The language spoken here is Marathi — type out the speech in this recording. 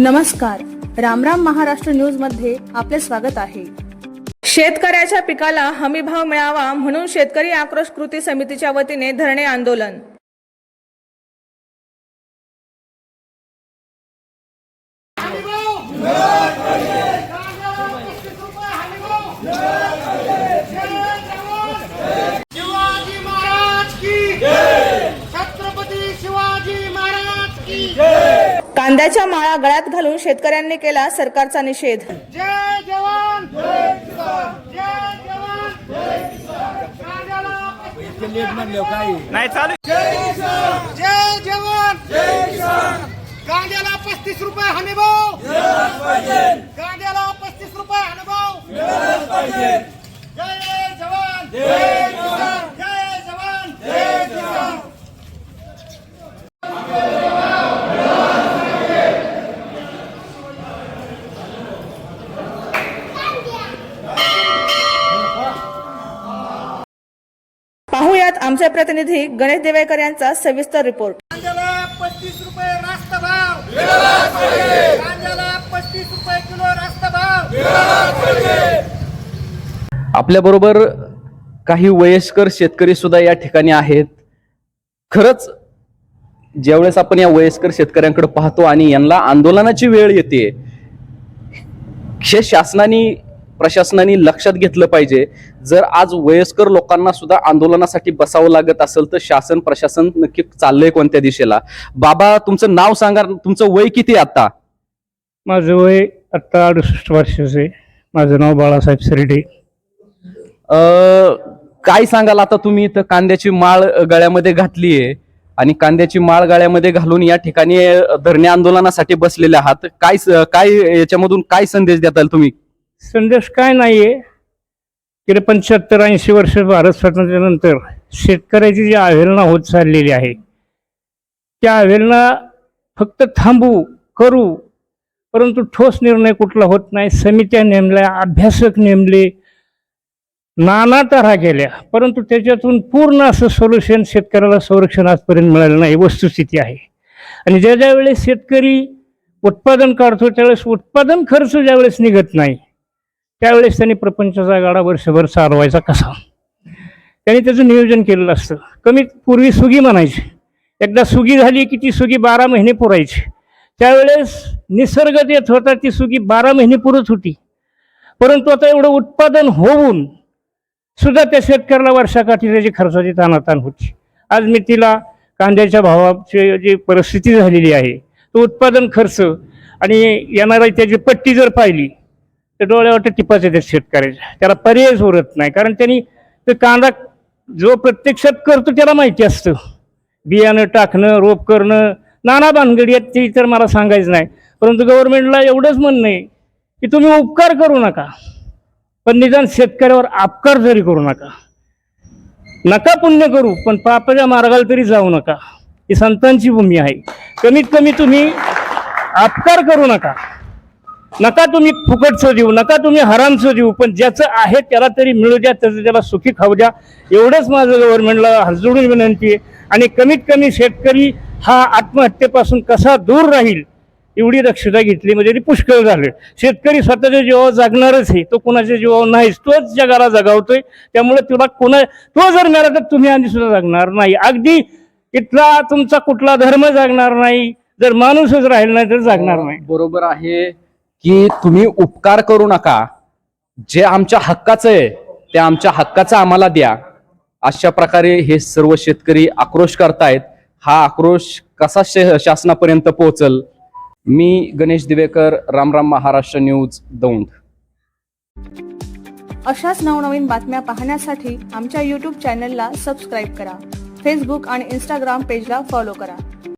नमस्कार. रामराम महाराष्ट्र न्यूजमध्ये आपले स्वागत आहे. शेतकऱ्याच्या पिकाला हमी भाव मिळावा म्हणून शेतकरी आक्रोश कृती समितीच्या वतीने धरणे आंदोलन. कांद्याच्या माळा गळ्यात घालून शेतकऱ्यांनी केला सरकारचा निषेध. जय जवान जय जवान कांद्याला नाही चालू. जय जवान कांद्याला पस्तीस रुपये हमी भाव. कांद्याला पस्तीस रुपये हमी भाव. पाहुयात आमचे प्रतिनिधी गणेश देवेकर यांचा सविस्तर रिपोर्ट. पस्तीस रुपये रास्त भाव. कांद्याला पस्तीस रुपये किलो रास्त भाव. आपल्या बरोबर काही वयस्कर शेतकरी सुद्धा या ठिकाणी आहेत. खरंच ज्यावेळेस आपण या वयस्कर शेतकऱ्यांकडे पाहतो आणि यांना आंदोलनाची वेळ येते हे शासनाने प्रशासनाने लक्षात घेतलं पाहिजे. जर आज वयस्कर लोकांना सुद्धा आंदोलनासाठी बसावं लागत असेल तर शासन प्रशासन नक्की चाललंय कोणत्या दिशेला? बाबा तुमचं नाव सांगा. तुमचं वय किती आता? माझं वय आत्ता अडुसष्ट वर्षाचं माझं नाव बाळासाहेब सरडे अ, काय सांगाल आता तुम्ही इथं? कांद्याची माळ गळ्यामध्ये घातलीये आणि कांद्याची माळ गळ्यामध्ये घालून या ठिकाणी धरणे आंदोलनासाठी बसलेले आहात. काय काय याच्यामधून काय संदेश देताल तुम्ही? संदेश काय नाही आहे गेले पंच्याहत्तर ऐंशी वर्ष भारत स्वातंत्र्यानंतर शेतकऱ्याची जी अवहेलना होत चाललेली आहे त्या अवहेलना फक्त थांबू करू परंतु ठोस निर्णय कुठला होत नाही. समित्या नेमल्या अभ्यासक नेमले नाना तऱ्हा केल्या परंतु त्याच्यातून पूर्ण असं सोल्युशन शेतकऱ्याला संरक्षण आजपर्यंत मिळालं नाही. वस्तुस्थिती आहे. आणि ज्या ज्यावेळेस शेतकरी उत्पादन काढतो त्यावेळेस उत्पादन खर्च ज्यावेळेस निघत नाही त्यावेळेस त्यांनी प्रपंचाचा गाडा वर्षभर चालवायचा कसा? त्यांनी त्याचं नियोजन केलेलं असतं. कमीत पूर्वी सुगी म्हणायची. एकदा सुगी झाली की ती सुगी बारा महिने पुरायची. त्यावेळेस निसर्ग देत होता ती सुगी बारा महिने पुरत होती. परंतु आता एवढं उत्पादन होऊन सुद्धा त्या शेतकऱ्याला वर्षाकाठी त्याची खर्चाची तानातान होती. आज मी तिला कांद्याच्या भावाची जी परिस्थिती झालेली आहे तो उत्पादन खर्च आणि येणारी त्याची पट्टी जर पाहिली तर डोळ्यावर टिपाच येतात शेतकऱ्याच्या त्याला पर्यायच उरत नाही. कारण त्यांनी ते कांदा जो प्रत्यक्षात करतो त्याला माहिती असतं. बियाणं टाकणं रोप करणं नाना भानगडी आहेत ती तर मला सांगायचं नाही. परंतु गव्हर्नमेंटला एवढंच म्हणणं आहे की तुम्ही उपकार करू नका. पण निदान शेतकऱ्यावर अपकार जरी करू नका. नका पुण्य करू पण पापाच्या मार्गाला तरी जाऊ नका. ही संतांची भूमी आहे. कमीत कमी तुम्ही अपकार करू नका. नका तुम्ही फुकटचं देऊ नका तुम्ही हरामचं देऊ पण ज्याचं आहे त्याला तरी मिळू द्या त्याचं त्याला सुखी खाऊ द्या. एवढंच माझं गव्हर्नमेंटला हजडून विनंती आहे. आणि कमीत कमी शेतकरी हा आत्महत्येपासून कसा दूर राहील एवढी दक्षता घेतली म्हणजे ती पुष्कळ झालं. शेतकरी स्वतःच्या जीवावर जागणारच आहे तो कोणाच्या जीवावर नाहीच तोच जगाला जगावतोय. त्यामुळे तुला कोणा तो जर मिळाला तर तुम्ही आधी सुद्धा जगणार नाही. अगदी इथला तुमचा कुठला धर्म जागणार नाही. जर माणूसच राहील नाही तर जागणार नाही. बरोबर आहे. की तुम्ही उपकार करू नका. जे आमच्या हक्काचं आहे ते आमच्या हक्काचं आम्हाला द्या. अशा प्रकारे हे सर्व शेतकरी आक्रोश करतायत. हा आक्रोश कसा शासनापर्यंत पोहोचल? मी गणेश दिवेकर रामराम महाराष्ट्र न्यूज दौंड. अशाच नवनवीन बातम्या पाहण्यासाठी आमच्या यूट्यूब चॅनलला सबस्क्राईब करा. फेसबुक आणि इंस्टाग्राम पेजला फॉलो करा.